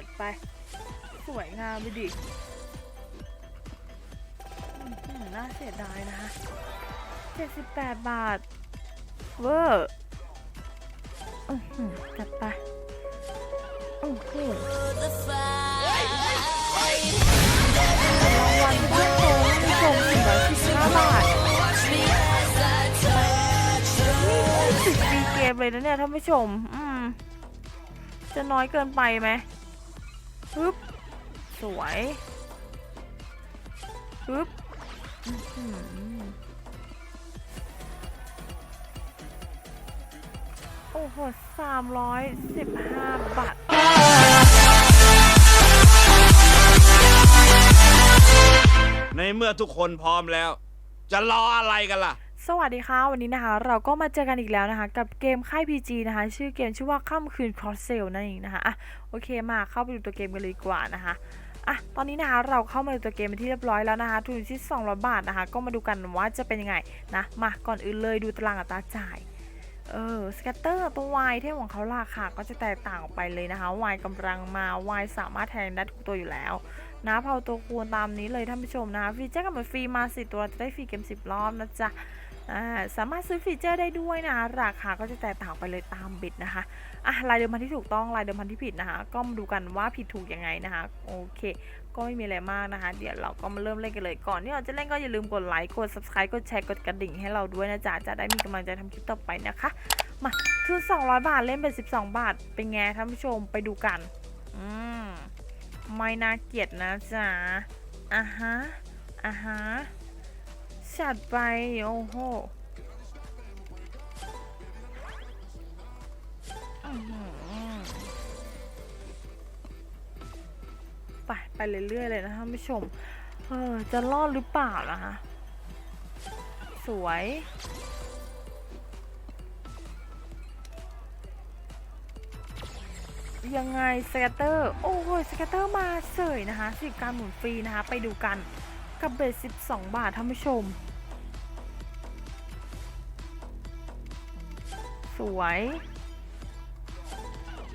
จัดไป สวยงามไปดิน่าเสียดายนะคะ78 บาท เวอร์จัดไปอื้อหือรางวัลที่เพิ่มเติมท่านผู้ชม415บาทนี่สิบปีเกมเลยนะเนี่ยท่านผู้ชม อืม จะน้อยเกินไปไหม ปึ๊บสวยปึ๊บโอ้โหสามร้อยสิบห้าบาทในเมื่อทุกคนพร้อมแล้ว จะรออะไรกันล่ะ สวัสดีค่ะ วันนี้นะคะ เราก็มาเจอกันอีกแล้วนะคะ กับเกมค่าย PG นะคะ ชื่อเกมชื่อว่าค่ำคืน Cross Sale นั่นเองนะคะอะโอเคมาเข้าไปดูตัวเกมกันเลยดีกว่านะคะอะตอนนี้นะคะเราเข้ามาดูตัวเกมเป็นที่เรียบร้อยแล้วนะคะทุนที่200 บาทนะคะ ก็มาดูกันว่าจะเป็นยังไงนะมาก่อนอื่นเลยดูตารางอัตราจ่ายเออสแกตเตอร์ตัววายที่ของเขาราคาก็จะแตกต่างออกไปเลยนะคะวายกำลังมาวายสามารถแทงได้ทุกตัวอยู่แล้วนะเผาตัวคูณตามนี้เลยท่านผู้ชมนะคะฟีเจอร์กับมันฟรีมาสิตัวจะได้ฟรีเกม 10 รอบนะจ๊ะ สามารถซื้อฟีเจอร์ได้ด้วยนะราคาก็จะแตกต่างไปเลยตามบิดนะคะอะลายเดิมพันที่ถูกต้องลายเดิมพันที่ผิดนะคะ ก็มาดูกันว่าผิดถูกยังไงนะคะโอเคก็ไม่มีอะไรมากนะคะ เดี๋ยวเราก็มาเริ่มเล่นกันเลยก่อนที่เราจะเล่นก็อย่าลืมกดไลค์กด subscribe กดแชร์กดกระดิ่งให้เราด้วยนะจ๊ะจะได้มีกำลังใจทำคลิปต่อไปนะคะ มาทุน200 บาทเล่นเป็น12 บาท เป็นไงท่านผู้ชมไปดูกันอืมไม่น่าเกลียดนะจ๊ะอะฮะอะฮะ จัดไป โอ้โหไปไปเรื่อยๆเลยนะท่านผู้ชม เออ จะรอดหรือเปล่านะคะ สวยยังไงสเกตเตอร์โอ้โหสเกตเตอร์มาเสยนะคะสิบการหมุนฟรีนะคะ ไปดูกันกับเบส12 บาทท่านผู้ชม สวย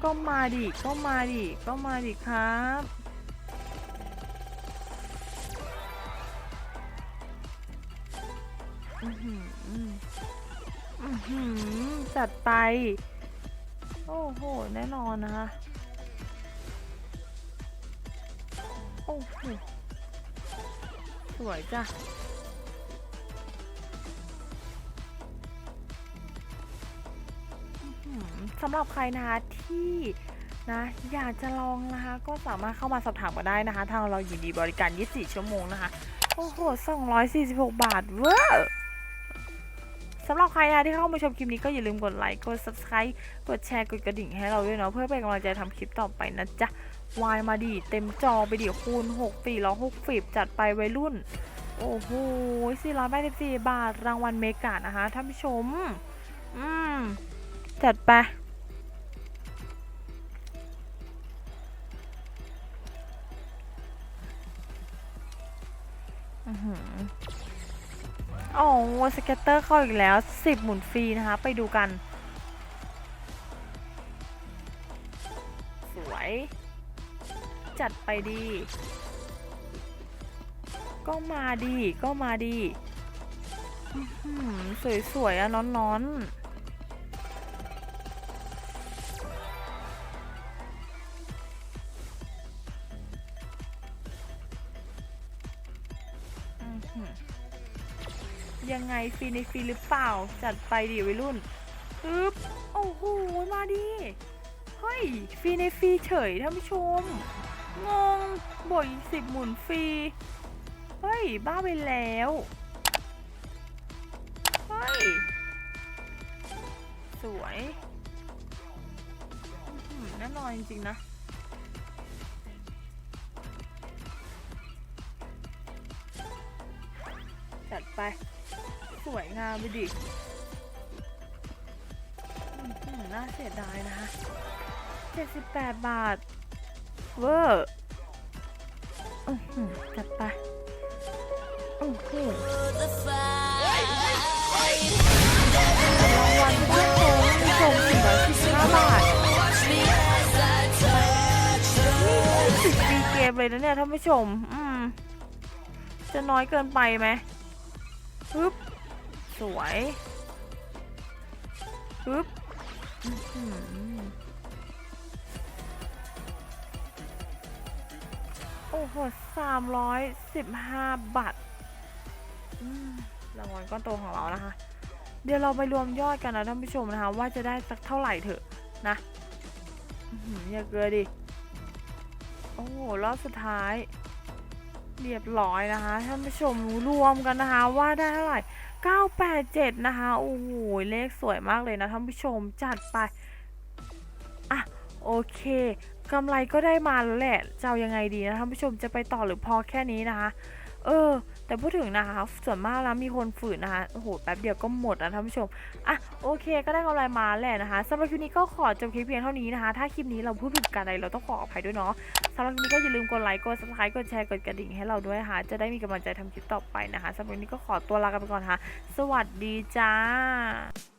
ก็มาดิ ก็มาดิ ก็มาดิครับอือหืออือหือจัดไป โอ้โห แน่นอนนะคะ โอ้โห สวยจ้ะ สำหรับใครนะคะที่นะอยากจะลองนะคะ ก็สามารถเข้ามาสอบถามมาได้นะคะ ทางเรายินดีบริการ 24 ชั่วโมงนะคะ โอ้โห 246 บาทเวอร์สำหรับใครนะที่เข้ามาชมคลิปนี้ก็อย่าลืมกดไลค์ กด subscribe กดแชร์ กดกระดิ่งให้เราด้วยเนาะเพื่อเป็นกำลังใจทำคลิปต่อไปนะจ๊ะวายมาดิเต็มจอไปดิคูณ6 4 6 6ฟิบจัดไปวัยรุ่น โอ้โห484 บาทรางวัลเมกานะคะท่านผู้ชม อืม จัดไป อือหือโอ้สเก็ตเตอร์เข้าอีกแล้ว 10 หมุนฟรีนะคะ ไปดูกัน สวย จัดไปดี ก็มาดี ก็มาดี สวยๆอะน้อนๆ ยังไงฟีในฟีหรือเปล่า จัดไปดิวัยรุ่นปึ๊บโอ้โหมาดิเฮ้ยฟีในฟีเฉยท่านผู้ชม งงบ่อยสิบหมุนฟรีเฮ้ย บ้าไปแล้วเฮ้ย สวยแน่นอนจริงๆนะ ไป สวยงามไปดิน่าเสียดายนะคะ78 บาท เวอร์อือหือจัดไปอื้อหือรางวัลที่เพิ่มเติมท่านผู้ชม415บาทนี่มเลยนะเนี่ยท่านผู้ชม อืม จะน้อยเกินไปไหม ปึ๊บสวยปึ๊บโอ้โหสามร้อยสิบห้าบาทรางวัลก้อนโตของเรานะคะ เดี๋ยวเราไปรวมยอดกันนะท่านผู้ชมนะคะ ว่าจะได้สักเท่าไหร่เถอะนะอื้อหืออย่าเกลือดิ โอ้โห รอบสุดท้าย เรียบร้อยนะคะท่านผู้ชมรวมกันนะคะว่าได้เท่าไหร่ 987 นะคะ โอ้โห เลขสวยมากเลยนะท่านผู้ชมจัดไป อะ โอเคกำไรก็ได้มาแล้วแหละจะเอายังไงดีนะท่านผู้ชมจะไปต่อหรือพอแค่นี้นะคะ เออ แต่พูดถึงนะคะส่วนมากแล้วมีคนฝืนนะคะโอ้โหแป๊บเดียวก็หมดนะท่านผู้ชมอะโอเค ก็ได้กำไรมาแหละนะคะสำหรับคลิปนี้ก็ขอจบคลิปเพียงเท่านี้นะคะ ถ้าคลิปนี้เราพูดผิดกันอะไรเราต้องขออภัยด้วยเนาะสำหรับคลิปนี้ก็อย่าลืมกดไลค์กด subscribe กดแชร์กดกระดิ่งให้เราด้วยนะคะจะได้มีกำลังใจทำคลิปต่อไปนะคะสำหรับคลิปนี้ก็ขอตัวลากันไปก่อนค่ะ สวัสดีจ้า